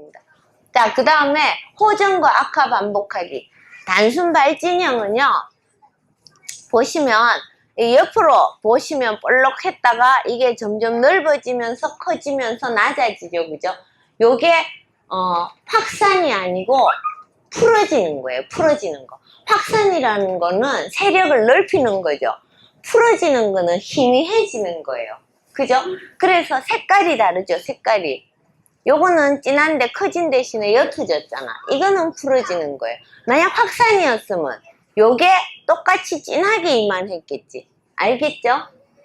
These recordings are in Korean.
있습니다. 자, 그 다음에 호전과 악화 반복하기. 단순 발진형은요, 보시면 이 옆으로 보시면 볼록했다가 이게 점점 넓어지면서 커지면서 낮아지죠, 그죠? 요게 어, 확산이 아니고 풀어지는 거예요, 풀어지는 거. 확산이라는 거는 세력을 넓히는 거죠. 풀어지는 거는 희미해지는 거예요. 그죠? 그래서 색깔이 다르죠, 색깔이. 요거는 진한데 커진 대신에 옅어졌잖아. 이거는 풀어지는 거예요. 만약 확산이었으면 요게 똑같이 진하게 이만했겠지. 알겠죠?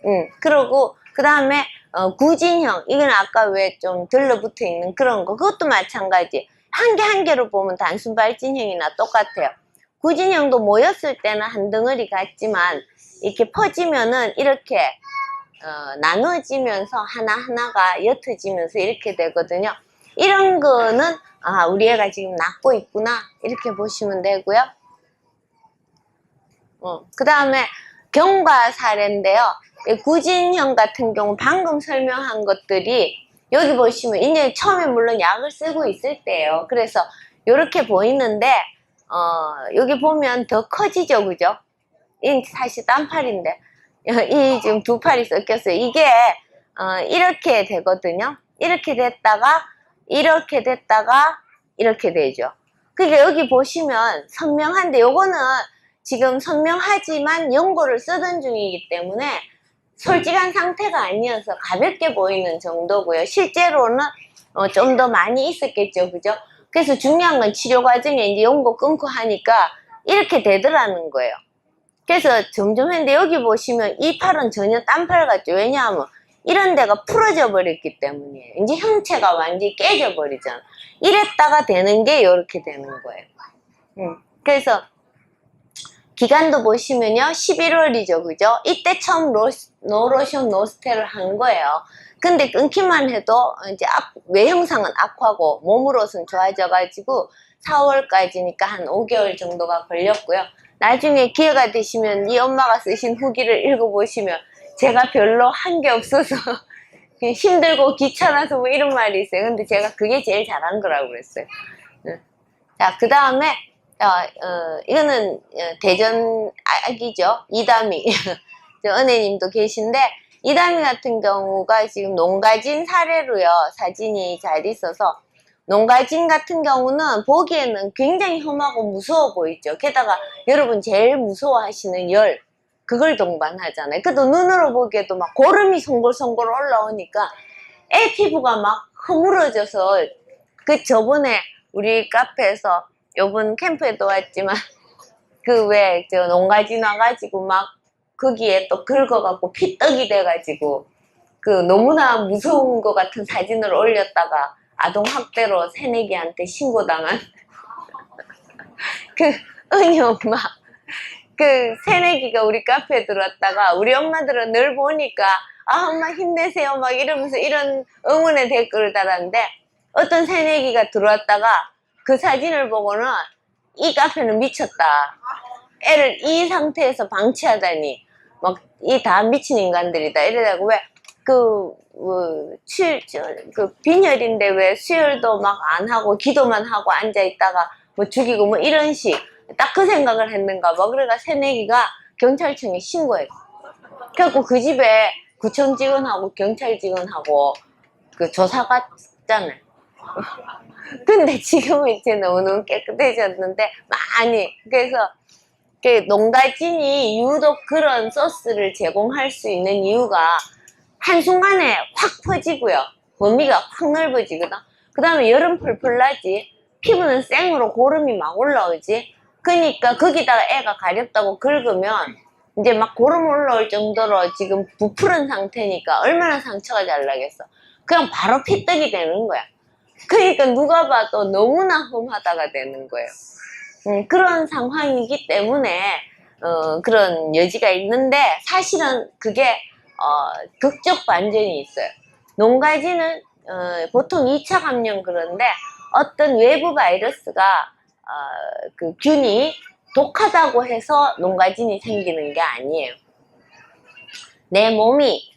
응. 그러고 그 다음에 어, 구진형 이건 아까 왜 좀 들러붙어 있는 그런 거 그것도 마찬가지. 한개한 개로 보면 단순 발진형이나 똑같아요. 구진형도 모였을 때는 한 덩어리 같지만 이렇게 퍼지면은 이렇게 어, 나눠지면서 하나하나가 옅어지면서 이렇게 되거든요. 이런 거는 아 우리 애가 지금 낳고 있구나 이렇게 보시면 되고요. 어, 그 다음에 경과 사례인데요. 이 구진형 같은 경우 방금 설명한 것들이 여기 보시면 이제 처음에 물론 약을 쓰고 있을 때예요. 그래서 이렇게 보이는데 어, 여기 보면 더 커지죠, 그죠? 이 사실 딴팔인데 이 지금 두 팔이 섞였어요. 이게 어, 이렇게 되거든요. 이렇게 됐다가 이렇게 됐다가 이렇게 되죠. 그러니까 여기 보시면 선명한데 요거는 지금 선명하지만 연고를 쓰던 중이기 때문에 솔직한 상태가 아니어서 가볍게 보이는 정도고요. 실제로는 어, 좀 더 많이 있었겠죠. 그죠? 그래서 중요한 건 치료 과정에 이제 연고 끊고 하니까 이렇게 되더라는 거예요. 그래서 점점 했는데 여기 보시면 이 팔은 전혀 딴 팔 같죠. 왜냐하면 이런 데가 풀어져 버렸기 때문이에요. 이제 형체가 완전히 깨져 버리잖아. 이랬다가 되는 게 이렇게 되는 거예요. 음, 그래서 기간도 보시면요. 11월이죠. 그죠? 이때 처음 로스, 노로션 노스테를 한 거예요. 근데 끊기만 해도 이제 악- 외형상은 악화고 몸으로선 좋아져 가지고 4월까지니까 한 5개월 정도가 걸렸고요. 나중에 기회가 되시면 이 엄마가 쓰신 후기를 읽어보시면 제가 별로 한 게 없어서 힘들고 귀찮아서 뭐 이런 말이 있어요. 근데 제가 그게 제일 잘한 거라고 그랬어요. 응. 자, 그 다음에 어, 이거는 어, 대전 아기죠. 이담이. 저 은혜님도 계신데 이담이 같은 경우가 지금 농가진 사례로요. 사진이 잘 있어서 농가진 같은 경우는 보기에는 굉장히 험하고 무서워 보이죠. 게다가 여러분 제일 무서워하시는 열 그걸 동반하잖아요. 그래도 눈으로 보기에도 막 고름이 송골송골 올라오니까 애 피부가 막 허물어져서 그 저번에 우리 카페에서 요번 캠프에도 왔지만 그 왜 저 농가진 와가지고 막 거기에 또 긁어갖고 피떡이 돼가지고 그 너무나 무서운 것 같은 사진을 올렸다가 아동 학대로 새내기한테 신고당한 그 은희 엄마. 그 새내기가 우리 카페에 들어왔다가 우리 엄마들은 늘 보니까 아 엄마 힘내세요. 막 이러면서 이런 응원의 댓글을 달았는데 어떤 새내기가 들어왔다가 그 사진을 보고는 이 카페는 미쳤다. 애를 이 상태에서 방치하다니. 막 이 다 미친 인간들이다. 이러다가 왜 그 뭐, 칠, 저, 그 빈혈인데 왜 수혈도 막 안 하고 기도만 하고 앉아 있다가 뭐 죽이고 뭐 이런 식 딱 그 생각을 했는가 봐. 그래가 새내기가 경찰청에 신고했어. 그래갖고 그 집에 구청 직원하고 경찰 직원하고 그 조사 갔잖아요. 근데 지금은 이제 너무너무 깨끗해졌는데 많이 그래서 그 농가진이 유독 그런 소스를 제공할 수 있는 이유가 한순간에 확 퍼지고요. 범위가 확 넓어지거든. 그 다음에 여름 펄펄 나지. 피부는 생으로 고름이 막 올라오지. 그니까 거기다가 애가 가렵다고 긁으면 이제 막 고름 올라올 정도로 지금 부풀은 상태니까 얼마나 상처가 잘 나겠어. 그냥 바로 피떡이 되는 거야. 그러니까 누가 봐도 너무나 험하다가 되는 거예요. 음, 그런 상황이기 때문에 어, 그런 여지가 있는데 사실은 그게 어, 극적 반전이 있어요. 농가지는 어, 보통 2차 감염 그런데 어떤 외부 바이러스가 어, 그 균이 독하다고 해서 농가진이 생기는 게 아니에요. 내 몸이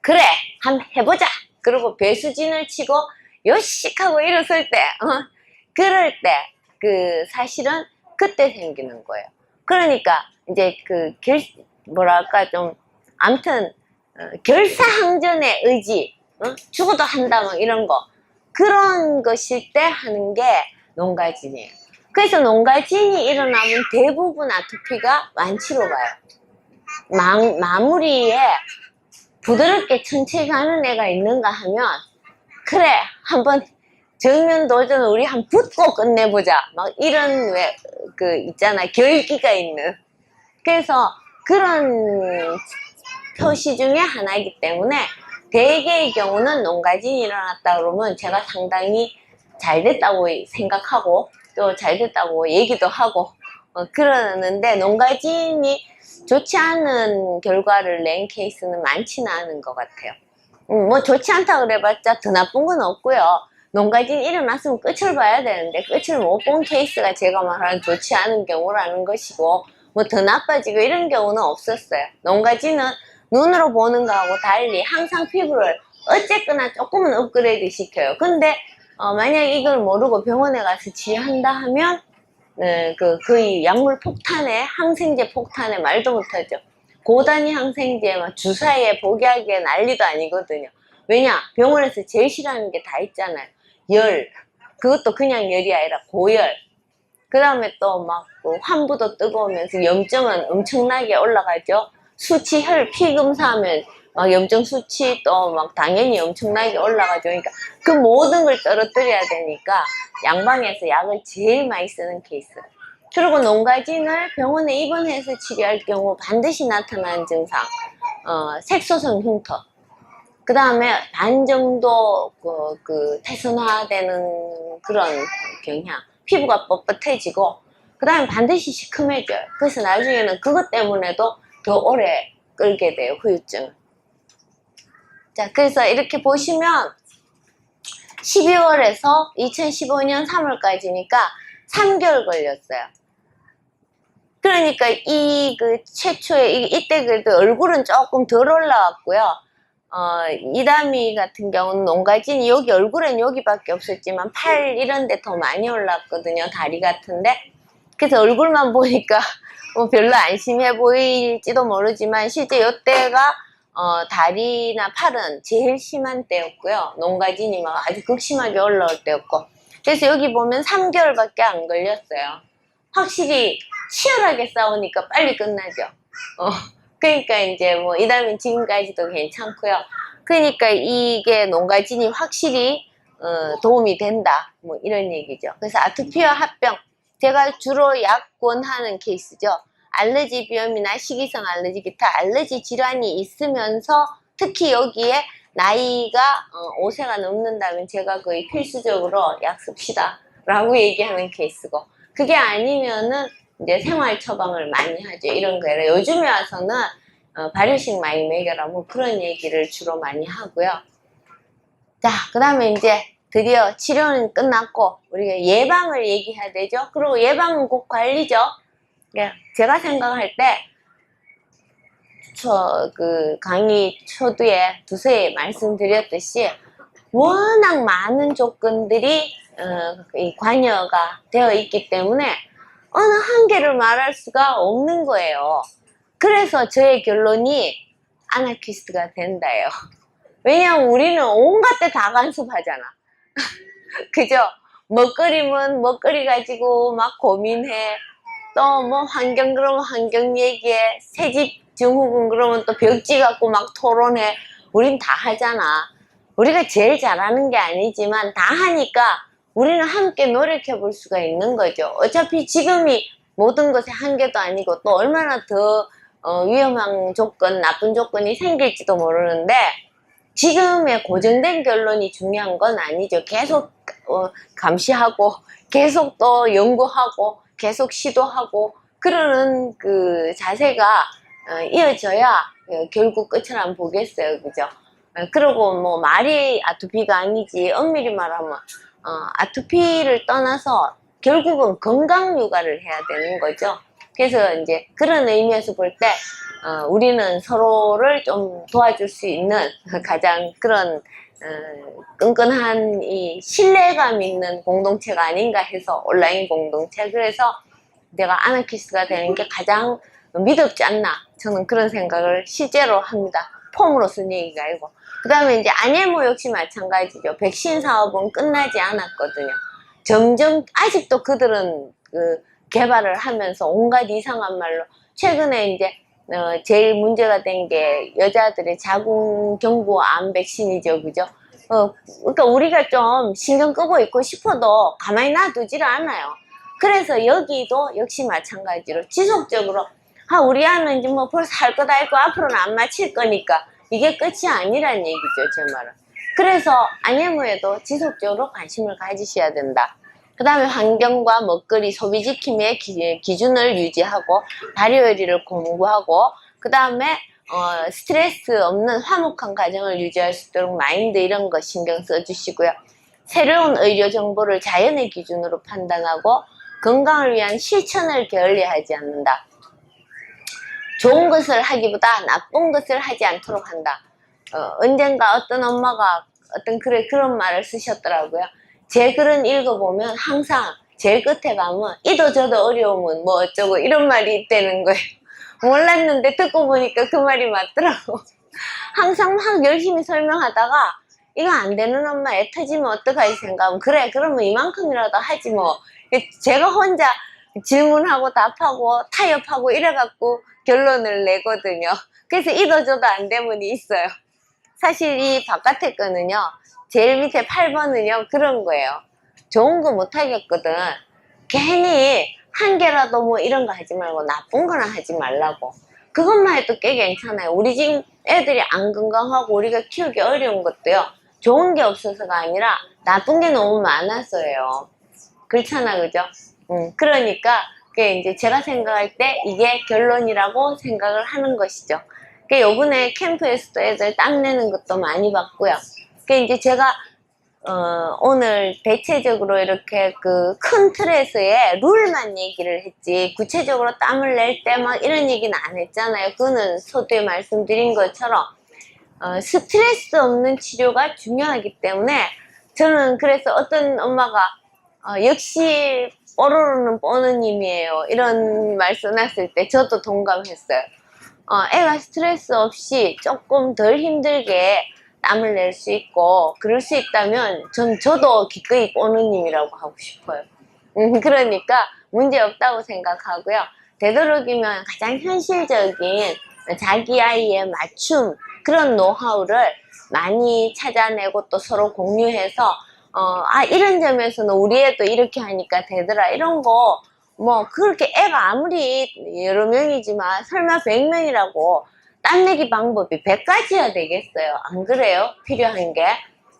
그래 한번 해보자. 그리고 배수진을 치고 요식하고 일었을 때, 어, 그럴 때, 그, 사실은 그때 생기는 거예요. 그러니까, 이제 그, 결, 뭐랄까, 좀, 암튼, 어, 결사항전의 의지, 어? 죽어도 한다, 뭐 이런 거. 그런 것일 때 하는 게 농가진이에요. 그래서 농가진이 일어나면 대부분 아토피가 완치로 가요. 마, 마무리에 부드럽게 천천히 가는 애가 있는가 하면 그래 한번 정면 도전 우리 한 붙고 끝내보자 막 이런 왜 그 있잖아 결기가 있는 그래서 그런 표시 중에 하나이기 때문에 대개의 경우는 농가진이 일어났다 그러면 제가 상당히 잘 됐다고 생각하고 또 잘 됐다고 얘기도 하고 어, 그러는데 농가진이 좋지 않은 결과를 낸 케이스는 많지는 않은 것 같아요. 음, 뭐 좋지 않다 그래봤자 더 나쁜 건 없고요. 농가진 일어났으면 끝을 봐야 되는데 끝을 못 본 케이스가 제가 말하는 좋지 않은 경우라는 것이고 뭐 더 나빠지고 이런 경우는 없었어요. 농가진은 눈으로 보는 거하고 달리 항상 피부를 어쨌거나 조금은 업그레이드 시켜요. 근데 어, 만약 이걸 모르고 병원에 가서 치료한다 하면 네, 그 거의 약물 폭탄에 항생제 폭탄에 말도 못하죠. 고단위 항생제 막 주사에 복약에 난리도 아니거든요. 왜냐 병원에서 제일 싫어하는 게 다 있잖아요. 열 그것도 그냥 열이 아니라 고열. 그 다음에 또 막 환부도 뜨거우면서 염증은 엄청나게 올라가죠. 수치 혈 피 검사하면 막 염증 수치 또 막 당연히 엄청나게 올라가죠. 그러니까 그 모든 걸 떨어뜨려야 되니까 양방에서 약을 제일 많이 쓰는 케이스. 그리고 농가진을 병원에 입원해서 치료할 경우 반드시 나타나는 증상, 어, 색소성 흉터. 그 다음에 반 정도 그, 그 태순화되는 그런 경향. 피부가 뻣뻣해지고, 그 다음에 반드시 시큼해져요. 그래서 나중에는 그것 때문에도 더 오래 끌게 돼요, 후유증을. 자, 그래서 이렇게 보시면 12월에서 2015년 3월까지니까 3개월 걸렸어요. 그러니까 이 그 최초에 이- 이때 그래도 얼굴은 조금 덜 올라왔고요. 어, 이다미 같은 경우는 농가진이 여기 얼굴엔 여기밖에 없었지만 팔 이런 데 더 많이 올랐거든요. 다리 같은데. 그래서 얼굴만 보니까 뭐 별로 안심해 보일지도 모르지만 실제 이때가 어, 다리나 팔은 제일 심한 때였고요. 농가진이 막 아주 극심하게 올라올 때였고. 그래서 여기 보면 3개월밖에 안 걸렸어요. 확실히 치열하게 싸우니까 빨리 끝나죠. 어, 그러니까 이제 뭐 이다음엔 지금까지도 괜찮고요. 그러니까 이게 농가진이 확실히 어, 도움이 된다. 뭐 이런 얘기죠. 그래서 아토피와 합병 제가 주로 약 권하는 케이스죠. 알레르기 비염이나 식이성 알레르기 기타 알레르기 질환이 있으면서 특히 여기에 나이가 어, 5세가 넘는다면 제가 거의 필수적으로 약 씁시다 라고 얘기하는 케이스고 그게 아니면은 이제 생활 처방을 많이 하죠 이런 거예요 요즘에 와서는 어, 발효식 많이 먹여라 뭐 그런 얘기를 주로 많이 하고요 자 그 다음에 이제 드디어 치료는 끝났고 우리가 예방을 얘기해야 되죠 그리고 예방은 곧 관리죠 예, 제가 생각할 때, 저, 그, 강의 초두에 두세 말씀드렸듯이, 워낙 많은 조건들이, 어, 이 관여가 되어 있기 때문에, 어느 한 개를 말할 수가 없는 거예요. 그래서 저의 결론이, 아나키스트가 된다예요. 왜냐면 우리는 온갖 데다 간섭하잖아. 그죠? 먹거리면 먹거리 가지고 막 고민해. 또 뭐 환경 그러면 환경 얘기해 새집 증후군 그러면 또 벽지 갖고 막 토론해 우린 다 하잖아 우리가 제일 잘하는 게 아니지만 다 하니까 우리는 함께 노력해 볼 수가 있는 거죠 어차피 지금이 모든 것의 한계도 아니고 또 얼마나 더 어, 위험한 조건 나쁜 조건이 생길지도 모르는데 지금의 고정된 결론이 중요한 건 아니죠 계속 어, 감시하고 계속 또 연구하고 계속 시도하고 그러는 그 자세가 어, 이어져야 어, 결국 끝을 안 보겠어요, 그죠? 어, 그리고 뭐 말이 아토피가 아니지 엄밀히 말하면 어, 아토피를 떠나서 결국은 건강 육아를 해야 되는 거죠. 그래서 이제 그런 의미에서 볼때 우리는 서로를 좀 도와줄 수 있는 가장 그런 어, 끈끈한 이 신뢰감 있는 공동체가 아닌가 해서 온라인 공동체. 그래서 내가 아나키스트가 되는 게 가장 믿었지 않나 저는 그런 생각을 실제로 합니다. 폼으로 쓴 얘기가 아니고. 그 다음에 이제 아네모 역시 마찬가지죠. 백신 사업은 끝나지 않았거든요. 점점 아직도 그들은 그 개발을 하면서 온갖 이상한 말로 최근에 이제 어, 제일 문제가 된 게 여자들의 자궁 경부암 백신이죠, 그죠? 어, 그러니까 우리가 좀 신경 끄고 있고 싶어도 가만히 놔두질 않아요. 그래서 여기도 역시 마찬가지로 지속적으로 아 우리 아는 이제 뭐 벌써 할 거다 했고 앞으로는 안 마칠 거니까 이게 끝이 아니란 얘기죠, 제 말은. 그래서 안예무에도 지속적으로 관심을 가지셔야 된다. 그 다음에 환경과 먹거리 소비 지킴의 기, 기준을 유지하고 발효요리를 공부하고 그 다음에 어, 스트레스 없는 화목한 가정을 유지할 수 있도록 마인드 이런 거 신경 써주시고요. 새로운 의료 정보를 자연의 기준으로 판단하고 건강을 위한 실천을 게을리하지 않는다. 좋은 것을 하기보다 나쁜 것을 하지 않도록 한다. 어, 언젠가 어떤 엄마가 어떤 글에 그런 말을 쓰셨더라고요. 제 글은 읽어보면 항상 제일 끝에 가면 이도 저도 어려움은 뭐 어쩌고 이런 말이 있다는 거예요. 몰랐는데 듣고 보니까 그 말이 맞더라고. 항상 막 열심히 설명하다가 이거 안 되는 엄마 애 터지면 어떡하지 생각하면 그래 그러면 이만큼이라도 하지 뭐. 제가 혼자 질문하고 답하고 타협하고 이래갖고 결론을 내거든요. 그래서 이도 저도 안 되면이 있어요. 사실 이 바깥에 거는요. 제일 밑에 8번은요. 그런 거예요. 좋은 거 못 하겠거든. 괜히 한 개라도 뭐 이런 거 하지 말고 나쁜 거나 하지 말라고. 그것만 해도 꽤 괜찮아요. 우리 집 애들이 안 건강하고 우리가 키우기 어려운 것도요. 좋은 게 없어서가 아니라 나쁜 게 너무 많아서예요. 그렇잖아, 그죠? 음, 그러니까 그게 이제 제가 생각할 때 이게 결론이라고 생각을 하는 것이죠. 그 요번에 캠프에서도 애들 땀 내는 것도 많이 봤고요. 그 이제 제가 어, 오늘 대체적으로 이렇게 그 큰 틀에서의 룰만 얘기를 했지 구체적으로 땀을 낼 때 막 이런 얘기는 안 했잖아요. 그거는 서두에 말씀드린 것처럼 어, 스트레스 없는 치료가 중요하기 때문에 저는 그래서 어떤 엄마가 어, 역시 뽀로로는 뽀느님이에요. 이런 말씀 했을 때 저도 동감했어요. 어, 애가 스트레스 없이 조금 덜 힘들게 땀을 낼 수 있고 그럴 수 있다면 전 저도 기꺼이 꼬느님이라고 하고 싶어요. 음, 그러니까 문제 없다고 생각하고요. 되도록이면 가장 현실적인 자기 아이의 맞춤 그런 노하우를 많이 찾아내고 또 서로 공유해서 어, 아 이런 점에서는 우리 애도 이렇게 하니까 되더라 이런 거 뭐 그렇게 애가 아무리 여러 명이지만 설마 100명이라고 땀내기 방법이 100가지야 되겠어요. 안 그래요? 필요한 게.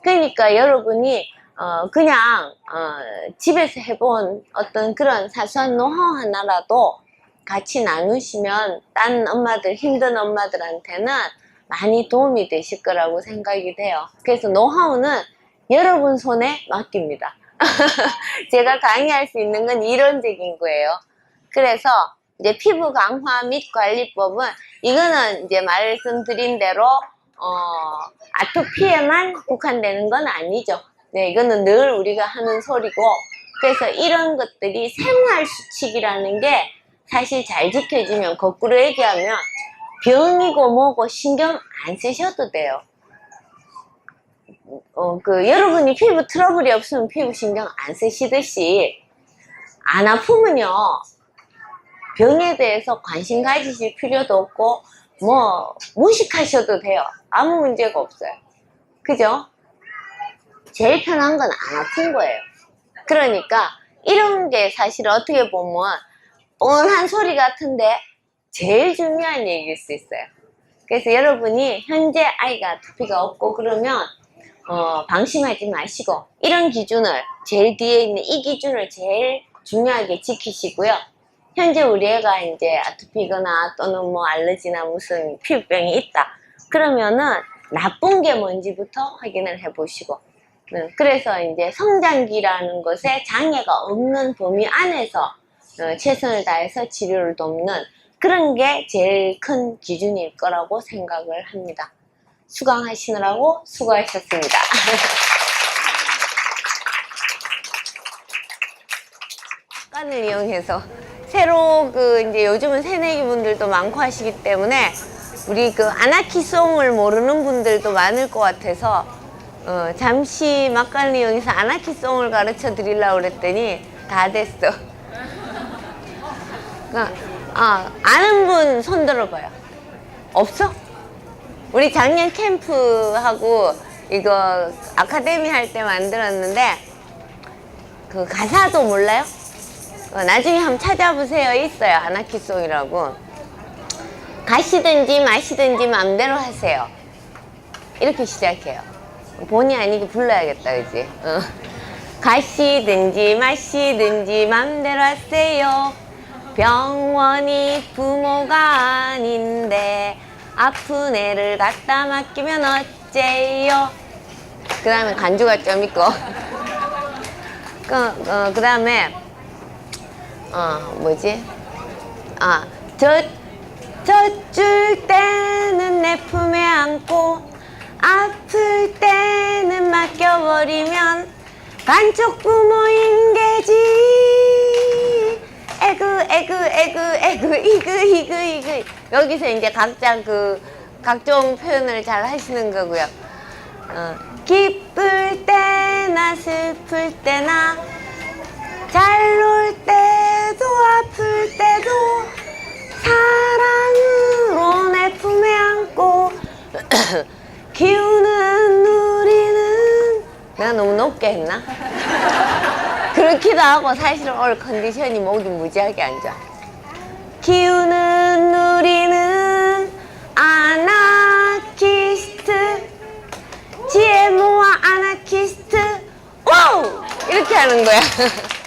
그러니까 여러분이 어, 그냥 어, 집에서 해본 어떤 그런 사소한 노하우 하나라도 같이 나누시면 딴 엄마들, 힘든 엄마들한테는 많이 도움이 되실 거라고 생각이 돼요. 그래서 노하우는 여러분 손에 맡깁니다. 제가 강의할 수 있는 건 이론적인 거예요. 그래서 이제 피부 강화 및 관리법은 이거는 이제 말씀드린 대로 어, 아토피에만 국한되는 건 아니죠. 네, 이거는 늘 우리가 하는 소리고 그래서 이런 것들이 생활 수칙이라는 게 사실 잘 지켜지면 거꾸로 얘기하면 병이고 뭐고 신경 안 쓰셔도 돼요. 어, 그 여러분이 피부 트러블이 없으면 피부 신경 안 쓰시듯이 안 아프면요 병에 대해서 관심 가지실 필요도 없고 뭐 무식하셔도 돼요 아무 문제가 없어요 그죠? 제일 편한 건 안 아픈 거예요 그러니까 이런 게 사실 어떻게 보면 뻔한 소리 같은데 제일 중요한 얘기일 수 있어요 그래서 여러분이 현재 아이가 두피가 없고 그러면 어, 방심하지 마시고 이런 기준을 제일 뒤에 있는 이 기준을 제일 중요하게 지키시고요. 현재 우리 애가 이제 아토피거나 또는 뭐 알러지나 무슨 피부병이 있다. 그러면은 나쁜 게 뭔지부터 확인을 해 보시고 음, 그래서 이제 성장기라는 것에 장애가 없는 범위 안에서 어, 최선을 다해서 치료를 돕는 그런 게 제일 큰 기준일 거라고 생각을 합니다. 수강하시느라고 수고하셨습니다. 습관을 이용해서 새로 그 이제 요즘은 새내기 분들도 많고 하시기 때문에 우리 그 아나키송을 모르는 분들도 많을 것 같아서 어, 잠시 막간을 이용해서 아나키송을 가르쳐 드리려고 그랬더니 다 됐어. 그러니까, 아, 아는 분 손 들어봐요. 없어? 우리 작년 캠프하고 이거 아카데미 할 때 만들었는데 그 가사도 몰라요? 어, 나중에 한번 찾아보세요. 있어요. 아나키송이라고. 가시든지 마시든지 마음대로 하세요. 이렇게 시작해요. 본의 아니게 불러야겠다, 그지? 어. 가시든지 마시든지 맘대로 하세요. 병원이 부모가 아닌데 아픈 애를 갖다 맡기면 어째요? 그 다음에 간주가 좀 있고. 그, 어, 그 다음에, 어, 뭐지? 아, 저, 젖줄 때는 내 품에 안고 아플 때는 맡겨버리면 간쪽 부모인 게지. 에그 에그 에그 에그 이그 이그 이그. 여기서 이제 각자 그 각종 표현을 잘 하시는 거고요. 어, 기쁠 때나 슬플 때나 키우는 우리는. 내가 너무 높게 했나? 그렇기도 하고 사실은 오늘 컨디션이 목이 무지하게 안 좋아. 키우는 우리는 아나키스트. 모아 아나키스트. 와우! 이렇게 하는 거야